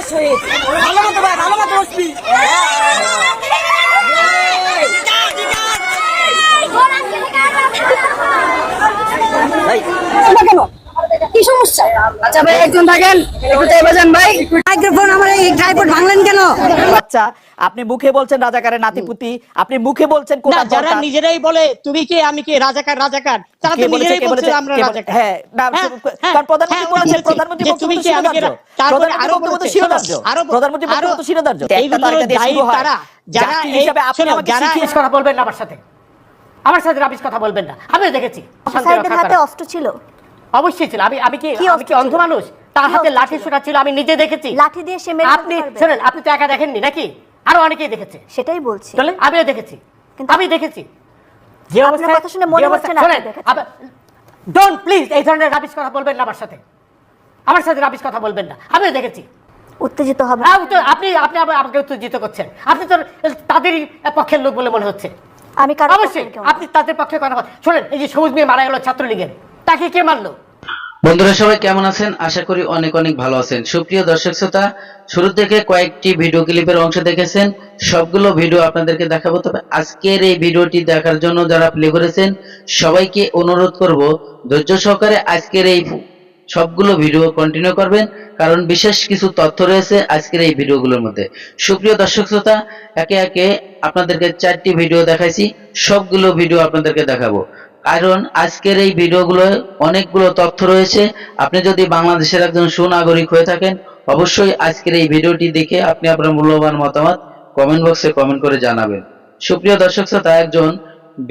আমার শহীদ ভালো মতো ভাই ভালো মতো বসবি কেন কি সমস্যা? আচ্ছা ভাই একজন থাকেন। একটু চাইবা যান ভাই। মাইক্রোফোন আমার এই ট্রাইপড ভাঙলেন কেন? বাচ্চা আপনি মুখে বলছেন রাজাকারের নাতিপুতি। আপনি মুখে বলছেন না কোটা যারা নিজেরাই বলে তুমি কে? আমি কে? রাজাকার রাজাকার। তারা তো নিজেরাই বলছে আমরা রাজাকার। হ্যাঁ, না, হ্যাঁ, কারণ হ্যাঁ, প্রধানমন্ত্রী হ্যাঁ, বলেছে, বলেছে প্রধানমন্ত্রী তুমি কে? আমি তারপরে আরও বক্তব্য তো শিরোধার্য। আরও প্রধানমন্ত্রী আরও বক্তব্য তো শিরোধার্য। এইগুলো দায়ী তারা যারা হিসেবে আপনি আমাকে শিখিয়ে- কথা বলবেন না আমার সাথে। আমার সাথে রাবিশ কথা বলবেন না। আমি দেখেছি। হাতে অস্ত্র ছিল। অবশ্যই ছিল। আমি আমি কি কি আমি কি অন্ধ মানুষ? তার হাতে লাঠি ছোটা ছিল আমি নিজে দেখেছি। লাঠি দিয়ে সে মেরে আপনি? শুনেন আপনি তো একা দেখেননি নাকি? আরও অনেকেই দেখেছে। সেটাই বলছি। আমিও দেখেছি। আমি দেখেছি। যে অবস্থায় কথা শুনে মনে হচ্ছে না ডোন্ট প্লিজ এই ধরনের রাবিশ কথা বলবেন না আমার সাথে। আমার সাথে রাবিশ কথা বলবেন না। আমিও দেখেছি। উত্তেজিত হবে তো আপনি আপনি আমাকে উত্তেজিত করছেন। আপনি তো তাদেরই পক্ষের লোক বলে মনে হচ্ছে। আমি অবশ্যই। আপনি তাদের পক্ষে কথা শোনেন এই যে সবুজ মেয়ে মারা গেল ছাত্রলীগের। তাকে কে মারলো? বন্ধুরা, সবাই কেমন আছেন? আশা করি অনেক অনেক ভালো আছেন। সুপ্রিয় দর্শক শ্রোতা শুরু থেকে কয়েকটি ভিডিও ক্লিপের অংশ দেখেছেন। সবগুলো ভিডিও আপনাদেরকে দেখাবো। তবে আজকের এই ভিডিওটি দেখার জন্য যারা প্লে করেছেন, সবাইকে অনুরোধ করব, ধৈর্য সহকারে আজকের এই সবগুলো ভিডিও কন্টিনিউ করবেন, কারণ বিশেষ কিছু তথ্য রয়েছে আজকের এই ভিডিওগুলোর মধ্যে। সুপ্রিয় দর্শক শ্রোতা, একে একে আপনাদেরকে চারটি ভিডিও দেখাইছি। সবগুলো ভিডিও আপনাদেরকে দেখাবো। কারণ আজকের এই ভিডিওগুলো অনেকগুলো তথ্য রয়েছে। আপনি যদি বাংলাদেশের একজন সুনাগরিক হয়ে থাকেন, অবশ্যই আজকের এই ভিডিওটি দেখে আপনি আপনার মূল্যবান মতামত কমেন্ট বক্সে কমেন্ট করে জানাবেন। সুপ্রিয় দর্শক শ্রোতা, একজন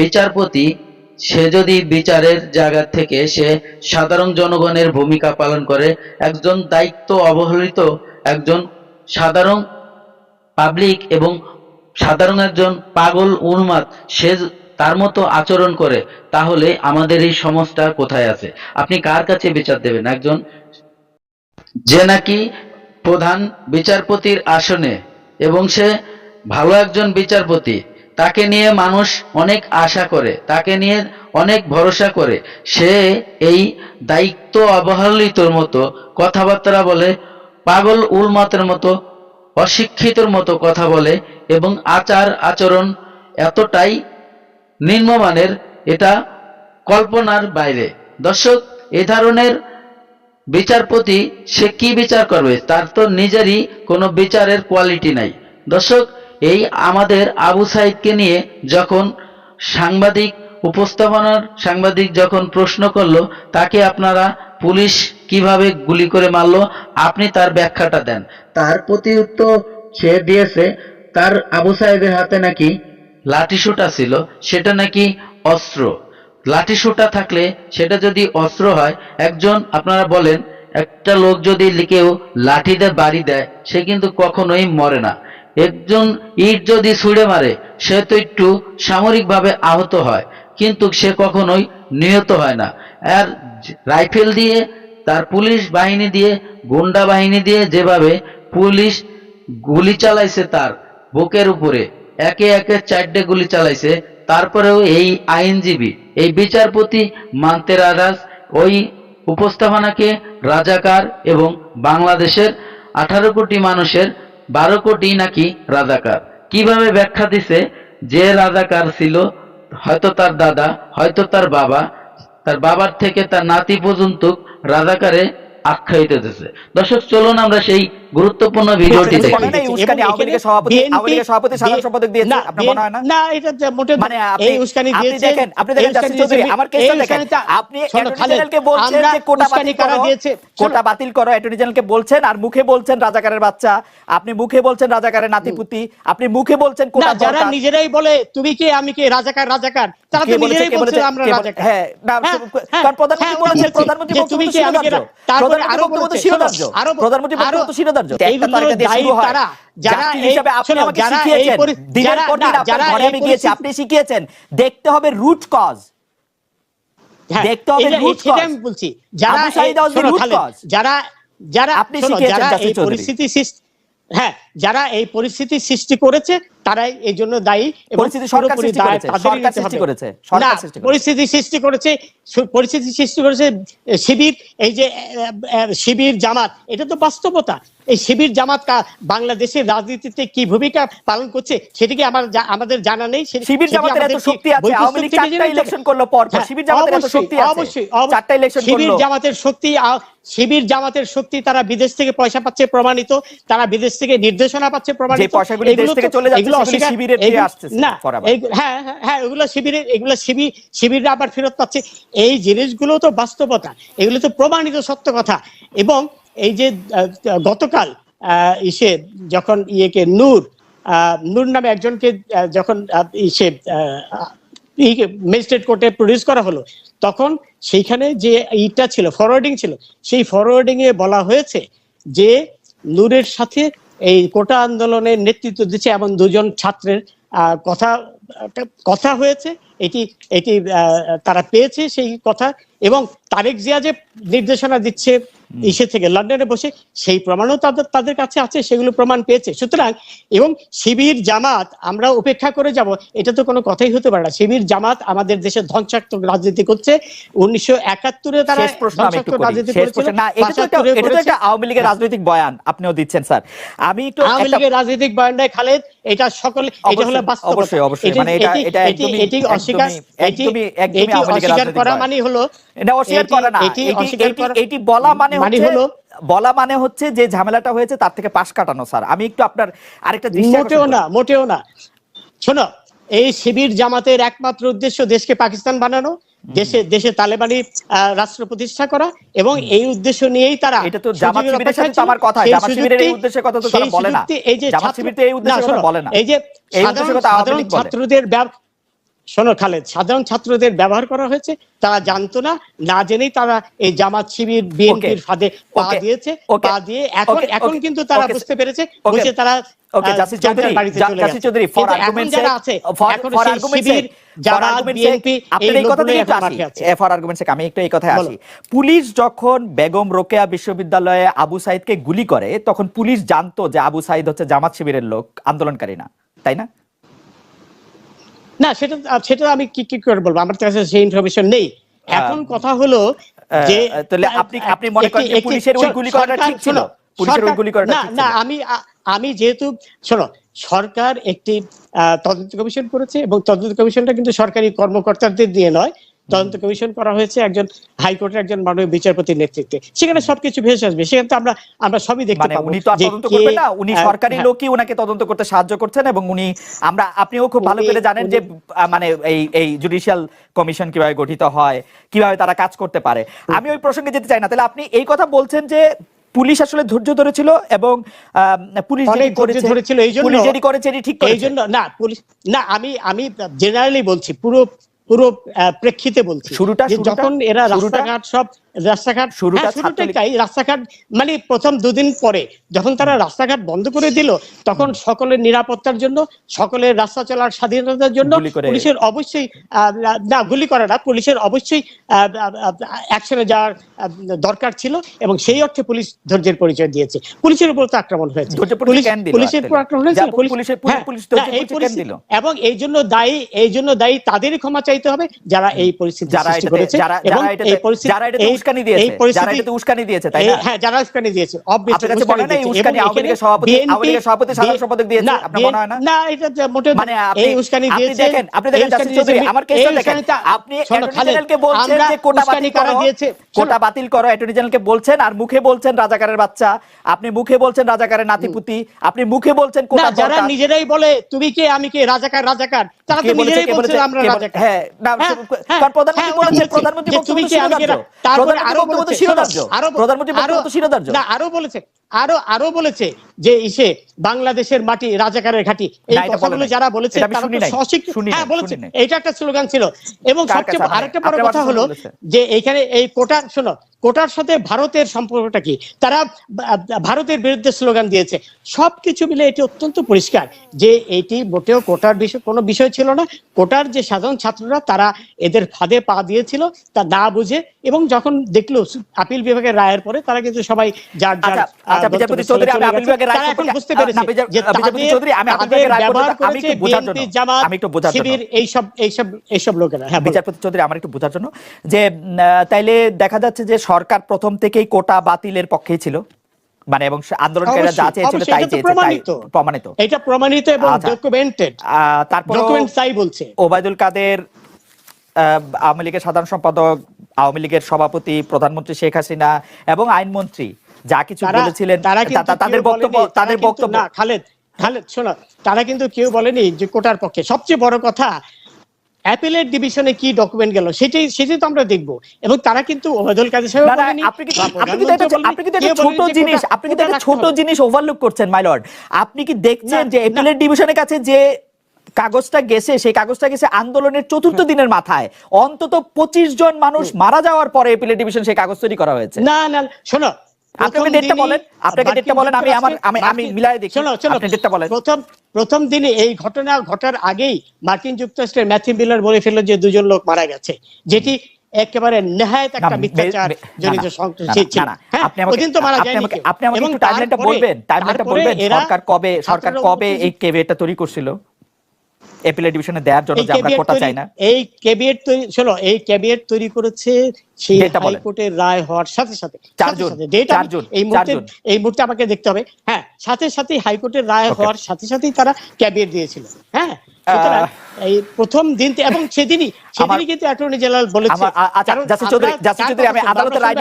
বিচারপতি, সে যদি বিচারের জায়গা থেকে সে সাধারণ জনগণের ভূমিকা পালন করে, একজন দায়িত্ব অবহেলিত, একজন সাধারণ পাবলিক এবং সাধারণ একজন পাগল উন্মাদ, সে তার মতো আচরণ করে, তাহলে আমাদের এই সমাজটা কোথায় আছে? আপনি কার কাছে বিচার দেবেন? একজন যে নাকি প্রধান বিচারপতির আসনে এবং সে ভালো একজন বিচারপতি, তাকে নিয়ে মানুষ অনেক আশা করে, তাকে নিয়ে অনেক ভরসা করে, সে এই দায়িত্ব অবহেলিতর মতো কথাবার্তা বলে, পাগল উলমাতের মতো, অশিক্ষিতর মতো কথা বলে এবং আচার আচরণ এতটাই নিম্নমানের এটা কল্পনার বাইরে। দর্শক, এ ধরনের বিচারপতি, সে কি বিচার করবে? তার তো নিজেরই কোনো বিচারের কোয়ালিটি নাই। দর্শক, এই আমাদের আবু সাইদকে নিয়ে যখন সাংবাদিক, উপস্থাপনার সাংবাদিক যখন প্রশ্ন করল, তাকে আপনারা পুলিশ কীভাবে গুলি করে মারলো, আপনি তার ব্যাখ্যাটা দেন। তার প্রতি উত্তর সে দিয়েছে, তার আবু সাহেবের হাতে নাকি লাঠিসোঁটা ছিল, সেটা নাকি অস্ত্র? লাঠিসোঁটা থাকলে সেটা যদি অস্ত্র হয়, একজন আপনারা বলেন, একটা লোক যদি কেউ লাঠি দিয়ে বাড়ি দেয়, সে কিন্তু কখনোই মরে না। একজন ইট যদি ছুঁড়ে মারে, সে তো একটু সামরিকভাবে আহত হয়, কিন্তু সে কখনোই নিহত হয় না। আর রাইফেল দিয়ে, তার পুলিশ বাহিনী দিয়ে, গুন্ডা বাহিনী দিয়ে যেভাবে পুলিশ গুলি চালাইছে তার বুকের উপরে একে একে চারটে গুলি চালাইছে। তারপরেও এই আইনজীবী, এই বিচারপতি মানতে রাজাস ওই উপস্থাপনাকে রাজাকার এবং বাংলাদেশের আঠারো কোটি মানুষের বারো কোটি নাকি রাজাকার। কীভাবে ব্যাখ্যা দিছে? যে রাজাকার ছিল, হয়তো তার দাদা, হয়তো তার বাবা, তার বাবার থেকে তার নাতি পর্যন্ত রাজাকারে আখ্যায়িত দিতেছে দর্শক, চলুন আমরা সেই গুরুত্বপূর্ণ ভিডিওটি কিন্তু দেখি মনে হয় না এই উস্কানি আওয়ামী লীগের সভাপতি আওয়ামী লীগের সভাপতি সাধারণ সম্পাদক দিয়েছে আপনার মনে হয় না না এটা মোটে মানে এই উস্কানি দিয়েছে দেখেন আপনি দেখেন চৌধুরী আমার কেসটা দেখেন আপনি অ্যাটর্নি জেনারেলকে বলছেন যে কোটা বাতিল কারা দিয়েছে? কোটা বাতিল করো অ্যাটর্নি জেনারেলকে বলছেন আর মুখে বলছেন রাজাকারের বাচ্চা আপনি মুখে বলছেন রাজাকারের নাতিপুতি আপনি মুখে বলছেন কোটা যারা নিজেরাই বলে তুমি কে আমি কে রাজাকার রাজাকার তারা তো নিজেরাই বলছে আমরা রাজাকার হ্যাঁ, হ্যাঁ, কারণ হ্যাঁ, প্রধানমন্ত্রী হ্যাঁ, বলেছে, প্রধানমন্ত্রী বক্তব্য তুমি আমি তারপরে প্রধানমন্ত্রী আরও বক্তব্য তো বলেছে, শিরোধার্য। আরও প্রধানমন্ত্রী বক্তব্য তো আরো- শিরোধার্য। এইগুলো দায়ী তারা, যারা হিসেবে আপনি আমাকে শিখিয়েছেন, দিনের পর দিন আপনার ঘরে আমি গিয়েছি, আপনি শিখিয়েছেন। দেখতে হবে রুট কজ হ্যাঁ, দেখতে হবে রুট কজ আমি বলছি যারা খালেদ, cause। যারা যারা আপনি শিখিয়েছেন যারা এই পরিস্থিতি সৃষ্টি হ্যাঁ যারা এই পরিস্থিতি সৃষ্টি করেছে তারাই এই জন্য দায়ী পরিস্থিতি সৃষ্টি করেছে। পরিস্থিতি সৃষ্টি করেছে পরিস্থিতি সৃষ্টি করেছে শিবির এই যে শিবির জামাত এটা তো বাস্তবতা। এই শিবির জামাত বাংলাদেশের রাজনীতিতে কি ভূমিকা পালন করছে সেটিকে আমার আমাদের জানা নেই শিবির জামাতের এত শক্তি আছে? আওয়ামী লীগ চারটা ইলেকশন করল পর হ্যাঁ, শিবির জামাতের এত শক্তি আছে। অবশ্যই, অব- চারটা ইলেকশন শিবির জামাতের শক্তি শিবির জামাতের শক্তি তারা বিদেশ থেকে পয়সা পাচ্ছে প্রমাণিত তারা বিদেশ থেকে নির্দেশনা পাচ্ছে প্রমাণিত। পয়সাগুলি দেশ থেকে চলে যাচ্ছে, না হ্যাঁ হ্যাঁ, হ্যাঁ এগুলো শিবিরের এগুলো শিবির শিবিররা আবার ফেরত পাচ্ছে। এই জিনিসগুলো তো বাস্তবতা। এগুলো তো প্রমাণিত সত্য কথা। এবং এই যে গতকাল ইসে যখন ইয়েকে নূর নূর নামে একজনকে যখন ইসে ম্যাজিস্ট্রেট কোর্টে প্রডিউস করা হলো তখন সেইখানে যে ইটা ছিল ফরওয়ার্ডিং ছিল সেই ফরওয়ার্ডিং এ বলা হয়েছে যে নূরের সাথে এই কোটা আন্দোলনের নেতৃত্ব দিচ্ছে এমন দুজন ছাত্রের কথা কথা হয়েছে, এটি এটি তারা পেয়েছে সেই কথা এবং তারেক জিয়া যে নির্দেশনা দিচ্ছে ইসে থেকে লন্ডনে বসে সেই প্রমাণও তাদের তাদের কাছে আছে সেগুলো প্রমাণ পেয়েছে। সুতরাং এবং শিবির জামাত আমরা উপেক্ষা করে যাব এটা তো কোনো কথাই হতে পারে না। শিবির জামাত আমাদের দেশে ধ্বংসাত্মক রাজনীতি করছে। উনিশশো একাত্তরে তারা ধ্বংসাত্মক রাজনীতি শেষ না এটা তো একটা ৭৫ এটা তো করেছে। আওয়ামী লীগের রাজনৈতিক বয়ান আপনিও দিচ্ছেন স্যার। আমি একটু আওয়ামী লীগের রাজনৈতিক বয়ানটাই খালেদ এটা সকলে এটা হলো বাস্তবতা। অবশ্যই, অবশ্যই। মানে এটা- এটা এটি- একদমই- এটি অস্বীকার এটি অস্বীকার করা বয়ান। মানে হলো এটা অস্বীকার করে না। এটি এটি- অস্বীকার এটি- করা এটি বলা মানে মানে হলো বলা মানে হচ্ছে যে ঝামেলাটা হয়েছে তার থেকে পাশ কাটানো স্যার। আমি একটু আপনার আরেকটা মোটেও না মোটেও না। শোনো এই শিবির জামাতের একমাত্র উদ্দেশ্য দেশকে পাকিস্তান বানানো দেশে দেশে তালেবানি আহ, রাষ্ট্র প্রতিষ্ঠা করা এবং এই উদ্দেশ্য নিয়েই তারা এটা তো জামাত সুযোগের শিবিরের সাথে তো আমার কথা সেই জামাত শিবিরের এই উদ্দেশ্যের কথা তো তারা বলে না। এই যে জামাত এই উদ্দেশ্যের কথা বলে না। এই যে সাধারণ। ছাত্রদের শোনো খালেদ সাধারণ ছাত্রদের ব্যবহার করা হয়েছে তারা জানতো না না জেনেই তারা এই জামাত শিবির বিএনপির ফাঁদে পা দিয়েছে পা দিয়ে এখন এখন কিন্তু তারা বুঝতে পেরেছে. বুঝে তারা ওকে চৌধুরী। চৌধুরী ফর আর্গুমেন্টস আছে ফর আর্গুমেন্টস বিএনপি আপনার এই একটু আসি ফর আর্গুমেন্টস আমি একটু এই কথায়। আসি পুলিশ যখন বেগম রোকেয়া বিশ্ববিদ্যালয়ে আবু সাইদকে গুলি করে তখন পুলিশ জানতো যে আবু সাইদ হচ্ছে জামাত শিবিরের লোক আন্দোলনকারী না তাই না না সেটা সেটা আমি কি কি করে বলব আমার কাছে সেই ইনফরমেশন নেই এখন কথা হলো যে তাহলে আপনি- আপনি মনে করেন যে পুলিশের ওই গুলি করাটা ঠিক ছিল? পুলিশের ওই গুলি করাটা না না? আমি আমি যেহেতু শোনো সরকার একটি আহ, তদন্ত কমিশন করেছে এবং তদন্ত কমিশনটা কিন্তু সরকারি কর্মকর্তাদের দিয়ে নয় তদন্ত কমিশন করা হয়েছে একজন হাইকোর্টের একজন মাননীয় বিচারপতির নেতৃত্বে। সেখানে সবকিছু ভেসে আসবে সেখানে তো আমরা আমরা সবই দেখতে মানে পাবো উনি তো তদন্ত করবেন না উনি সরকারি হ্যাঁ। লোকই ওনাকে তদন্ত করতে সাহায্য করছেন এবং উনি আমরা আপনিও খুব ভালো করে জানেন যে মানে এই এই জুডিশিয়াল কমিশন কীভাবে গঠিত হয় কীভাবে তারা কাজ করতে পারে। আমি ওই প্রসঙ্গে যেতে চাই না। তাহলে আপনি এই কথা বলছেন যে পুলিশ আসলে ধৈর্য ধরেছিল এবং পুলিশ যেটি করেছে ধরেছিল এই জন্য পুলিশ যেটি করেছে এটি ঠিক এই জন্য না পুলিশ না আমি আমি জেনারেলি বলছি পুরো পুরো আহ, প্রেক্ষিতে বলছি শুরুটা, যখন এরা রাস্তাঘাট সব রাস্তাঘাট শুরুটা হ্যাঁ, শুরুটাই রাস্তাঘাট মানে প্রথম দুদিন পরে যখন তারা রাস্তাঘাট বন্ধ করে দিল তখন সকলের নিরাপত্তার জন্য সকলের রাস্তা চলার স্বাধীনতার জন্য পুলিশের অবশ্যই না গুলি করে না পুলিশের অবশ্যই অ্যাকশনে যাওয়ার দরকার ছিল এবং সেই অর্থে পুলিশ ধৈর্যের পরিচয় দিয়েছে। পুলিশের উপর তো আক্রমণ হয়েছে। পুলিশের উপর আক্রমণ হয়েছে। হ্যাঁ, দিল? এবং এই জন্য দায়ী এই জন্য দায়ী তাদেরই ক্ষমা চাইতে হবে যারা এই পরিস্থিতি যারা সৃষ্টি করেছে এবং এই পরিস্থিতি উস্কানি দিয়েছে পরিস্থিতি এটাতে উস্কানি দিয়েছে তাই না হ্যাঁ যারা উস্কানি দিয়েছে আপনার কাছে মনে। উস্কানি আওয়ামী লীগের সভাপতি- আওয়ামী লীগের সভাপতি সাধারণ সম্পাদক দিয়েছে? আপনার মনে হয় না? না এটা যে মোটেও মানে এই উস্কানি আপনি দিয়েছে দেখেন আপনি দেখেন জাসির চৌধুরী আমার কেসটা দেখেন আপনি অ্যাটর্নি বলছেন যে কোটা বাতিল কারা দিয়েছে? কোটা বাতিল করো অ্যাটর্নি জেনারেলকে বলছেন আর মুখে বলছেন রাজাকারের বাচ্চা আপনি মুখে বলছেন রাজাকারের নাতিপুতি আপনি মুখে বলছেন কোটা যারা নিজেরাই বলে তুমি কে আমি কে রাজাকার রাজাকার তারা তো নিজেরাই কে আমরা রাজাকার হ্যাঁ, না, হ্যাঁ, হ্যাঁ, কারণ প্রধানমন্ত্রী হ্যাঁ, বলেছেন, প্রধানমন্ত্রী বক্তব্য শিরোধার্য। তারপরে আরও বক্তব্য শিরোধার্য। প্রধানমন্ত্রী বক্তব্য আরো- তো শিরোধার্য। না আরও বলেছে আরও আরও বলেছে যে ইসে বাংলাদেশের মাটি রাজাকারের ঘাটি এই কথাগুলো যারা বলেছে হ্যাঁ বলেছে। এটা একটা স্লোগান ছিল। এবং সবচেয়ে? আরেকটা বড় কথা হলো যে এইখানে এই কোটার শোনো কোটার সাথে ভারতের সম্পর্কটা কি? তারা ভারতের বিরুদ্ধে স্লোগান দিয়েছে। সবকিছু মিলে এটি অত্যন্ত পরিষ্কার যে এটি মোটেও কোটার বিষয় কোনো বিষয় ছিল না। কোটার যে সাধারণ ছাত্ররা তারা এদের ফাঁদে পা দিয়েছিল তা না বুঝে এবং যখন দেখল আপিল বিভাগের রায়ের পরে তারা কিন্তু সবাই যার যার আচ্ছা, আচ্ছা, বিচারপতি চৌধুরী, আপিল বিভাগের রায় তারা এখন সম্পর্কে- বুঝতে না, যে চৌধুরী, আমি আপিল রায় আমি একটু বোঝার জন্য। আমি একটু বোঝার জন্য। শিবির এইসব এইসব এইসব লোকেরা হ্যাঁ বিচারপতি চৌধুরী আমার একটু বোঝার জন্য যে তাইলে দেখা যাচ্ছে যে সরকার প্রথম থেকেই কোটা বাতিলের পক্ষেই ছিল মানে এবং আন্দোলনকারীরা যা চেয়েছিল তাই চেয়েছে প্রমাণিত। এটা প্রমাণিত এবং আচ্ছা। ডকুমেন্টেড তারপর ডকুমেন্ট তাই বলছে ওবায়দুল কাদের আহ, আওয়ামী লীগের সাধারণ সম্পাদক আওয়ামী লীগের সভাপতি প্রধানমন্ত্রী শেখ হাসিনা এবং আইনমন্ত্রী যা কিছু বলেছিলেন তাদের বক্তব্য তাদের বক্তব্য। না খালেদ খালেদ শোনো তারা কিন্তু কেউ বলেনি যে কোটার পক্ষে। সবচেয়ে বড় কথা অ্যাপিলেট ডিভিশনে কি ডকুমেন্ট গেল সেটাই সেটাই তো আমরা দেখব। এবং তারা কিন্তু ওবায়দুল কাদের সাহেব বলেনি আপনি কি- আপনি একটা- আপনি বলেনি, একটা ছোট জিনিস আপনি একটা ছোট জিনিস ওভারলুক করছেন মাই লর্ড আপনি কি দেখছেন যে না। এপিলের ডিভিশনের কাছে যে কাগজটা গেছে সেই কাগজটা গেছে আন্দোলনের চতুর্থ দিনের মাথায়। অন্তত পঁচিশ জন মানুষ মারা যাওয়ার পরে এপিলের ডিভিশন সেই কাগজ তৈরি করা হয়েছে। না না শোনো ডেটটা বলেন, আপনাকে ডেটটা বলেন, আমি আমার- আমি- আমি দেখি। ডেটটা বলেন। প্রথম প্রথম দিনে এই ঘটনা ঘটার আগেই মার্কিন যুক্তরাষ্ট্রের ম্যাথিউ মিলার বলে ফেলল যে দুজন লোক মারা গেছে যেটি একেবারে নেহায়ত একটা মিথ্যাচার জনিত হ্যাঁ, আপনি আমাকে- মারা যায়নি আমাকে- আপনি আমাকে টাইমলাইনটা বলবেন টাইমলাইনটা বলবেন সরকার কবে সরকার কবে এই কেভিএটা তৈরি করছিল এপিলের ডিভিশনে দেওয়ার জন্য যে আমরা কোটা চাই না। এই ক্যাবিনেট তৈরি শোনো এই ক্যাবিনেট তৈরি করেছে সেই হাইকোর্টের রায় হওয়ার সাথে সাথে চার সাথে জুন, সাথে। ডেট চার আমি জুন, এই মুহূর্তে এই মুহূর্তে আমাকে দেখতে হবে। হ্যাঁ সাথে সাথে হাইকোর্টের রায় হওয়ার সাথে সাথেই তারা ক্যাবিনেট দিয়েছিল। হ্যাঁ এই প্রথম দিন এবং সেদিনই সেদিনই কিন্তু অ্যাটর্নি জেনারেল বলেছে। জাসির চৌধুরী- কার চৌধুরী, আমি আদালতের রায়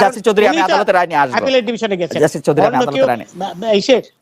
জাসির চৌধুরী, আমি আদালতের রায় নিয়ে আসব। ডিভিশনে গেছেন। জাসির চৌধুরী, আমি আদালতের রায় নিয়ে-